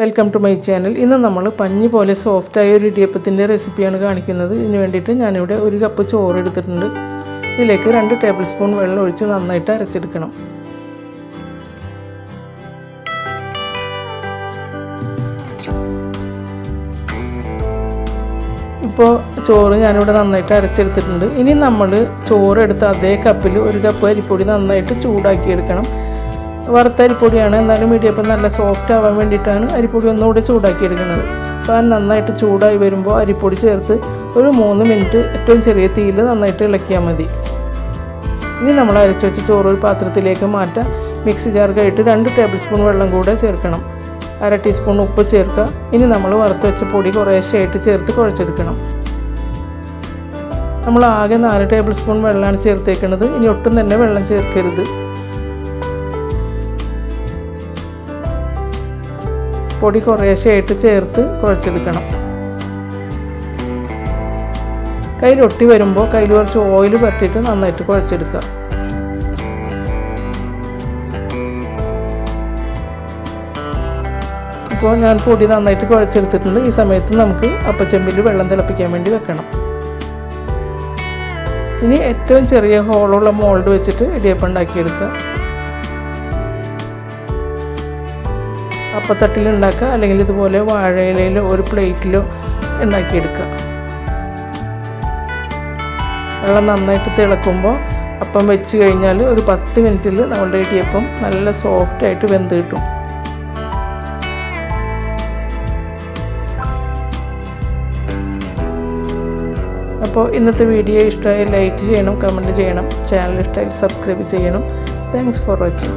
Welcome to my channel ഇന്ന് നമ്മൾ പഞ്ഞി പോലെ സോഫ്റ്റായ ഒരു ഇടിയപ്പത്തിന്റെ റെസിപ്പിയാണ് കാണിക്കുന്നത്. ഇതിന് വേണ്ടിയിട്ട് ഞാനിവിടെ ഒരു കപ്പ് ചോറ് എടുത്തിട്ടുണ്ട്. ഇതിലേക്ക് രണ്ട് ടേബിൾ സ്പൂൺ വെള്ളം ഒഴിച്ച് നന്നായിട്ട് അരച്ചെടുക്കണം. ഇപ്പോൾ ചോറ് ഞാനിവിടെ നന്നായിട്ട് അരച്ചെടുത്തിട്ടുണ്ട്. ഇനി നമ്മൾ ചോറ് എടുത്ത അതേ കപ്പിൽ ഒരു കപ്പ് അരിപ്പൊടി നന്നായിട്ട് ചൂടാക്കി എടുക്കണം വറുത്ത അരിപ്പൊടിയാണ്. എന്നാലും ഇടിയപ്പം നല്ല സോഫ്റ്റ് ആവാൻ വേണ്ടിയിട്ടാണ് അരിപ്പൊടി ഒന്നുകൂടി ചൂടാക്കി എടുക്കുന്നത് അപ്പോൾ അത് നന്നായിട്ട് ചൂടായി വരുമ്പോൾ അരിപ്പൊടി ചേർത്ത് ഒരു മൂന്ന് മിനിറ്റ് ഏറ്റവും ചെറിയ തീയിൽ നന്നായിട്ട് ഇളക്കിയാൽ മതി. ഇനി നമ്മൾ അരച്ചു വെച്ച ചോറ് ഒരു പാത്രത്തിലേക്ക് മാറ്റാം. മിക്സി ജാർ കഴിട്ട് രണ്ട് ടേബിൾ സ്പൂൺ വെള്ളം കൂടെ ചേർക്കണം. അര ടീസ്പൂൺ ഉപ്പ് ചേർക്കുക. ഇനി നമ്മൾ വറുത്ത് വെച്ച പൊടി കുറേശ്ശെയായിട്ട് ചേർത്ത് കുഴച്ചെടുക്കണം. നമ്മൾ ആകെ നാല് ടേബിൾ സ്പൂൺ വെള്ളമാണ് ചേർത്തേക്കുന്നത് ഇനി ഒട്ടും തന്നെ വെള്ളം ചേർക്കരുത്. പൊടി കുറേശ്ശെയായിട്ട് ചേർത്ത് കുഴച്ചെടുക്കണം. കയ്യിൽ ഒട്ടി വരുമ്പോൾ കയ്യിൽ കുറച്ച് ഓയിൽ പറ്റിയിട്ട് നന്നായിട്ട് കുഴച്ചെടുക്കുക. ഇപ്പോൾ ഞാൻ പൊടി നന്നായിട്ട് കുഴച്ചെടുത്തിട്ടുണ്ട്. ഈ സമയത്ത് നമുക്ക് അപ്പച്ചെമ്പിൽ വെള്ളം തിളപ്പിക്കാൻ വേണ്ടി വെക്കണം. ഇനി ഏറ്റവും ചെറിയ ഹോളുള്ള മോൾഡ് വെച്ചിട്ട് ഇടിയപ്പം ഉണ്ടാക്കിയെടുക്കുക. അപ്പത്തട്ടിൽ ഉണ്ടാക്കുക അല്ലെങ്കിൽ ഇതുപോലെ വാഴയിലയിലോ ഒരു പ്ലേറ്റിലോ ഉണ്ടാക്കിയെടുക്കുക. വെള്ളം നന്നായിട്ട് തിളക്കുമ്പോൾ അപ്പം വെച്ച് കഴിഞ്ഞാൽ ഒരു പത്ത് മിനിറ്റിൽ നമ്മുടെ ഇടിയപ്പം നല്ല സോഫ്റ്റായിട്ട് വെന്ത് കിട്ടും. അപ്പോൾ ഇന്നത്തെ വീഡിയോ ഇഷ്ടമായി ലൈക്ക് ചെയ്യണം കമന്റ് ചെയ്യണം ചാനൽ ഇഷ്ടമായി സബ്സ്ക്രൈബ് ചെയ്യണം. Thanks for watching.